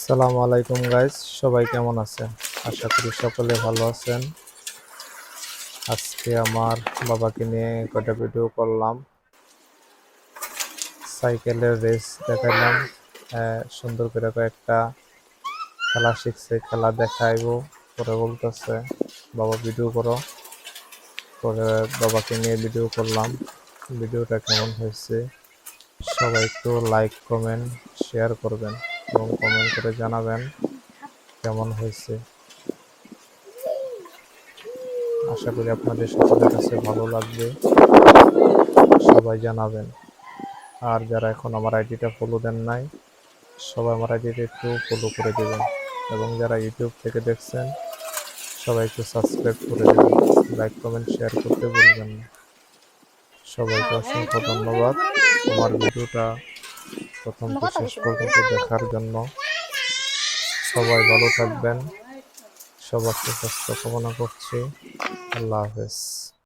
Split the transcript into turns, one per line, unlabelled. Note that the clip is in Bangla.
আসসালামু আলাইকুম গাইস সবাই কেমন আছেন? আশা করি সকলে ভালো আছেন। আজকে আমার বাবাকে নিয়ে কটা ভিডিও করলাম। সাইকেলের রেস দেখাইলাম। সুন্দর করে কয়েকটা খেলা শিখছে, খেলা দেখাইবো, পরে বলতেছে, বাবা ভিডিও করো। পরে বাবাকে নিয়ে ভিডিও করলাম। ভিডিওটা কেমন হয়েছে? সবাই একটু লাইক কমেন্ট শেয়ার করবেন। এবং কমেন্ট করে জানাবেন কেমন হয়েছে। আশা করি আপনাদের সকলের কাছে ভালো লাগবে। সবাই জানাবেন। আর যারা এখন আমার আইডিটা ফলো দেন নাই, সবাই আমার আইডিটা একটু ফলো করে দেবেন। এবং যারা ইউটিউব থেকে দেখছেন, সবাই একটু সাবস্ক্রাইব করে দেবেন। লাইক কমেন্ট শেয়ার করতে ভুলবেন না। সবাইকে অসংখ্য ধন্যবাদ। আমার ভিডিওটা প্রথম শেষ পর্যন্ত দেখার জন্য। সবাই ভালো থাকবেন। সবাইকে সুস্থ কামনা করছি। আল্লাহ হাফেজ।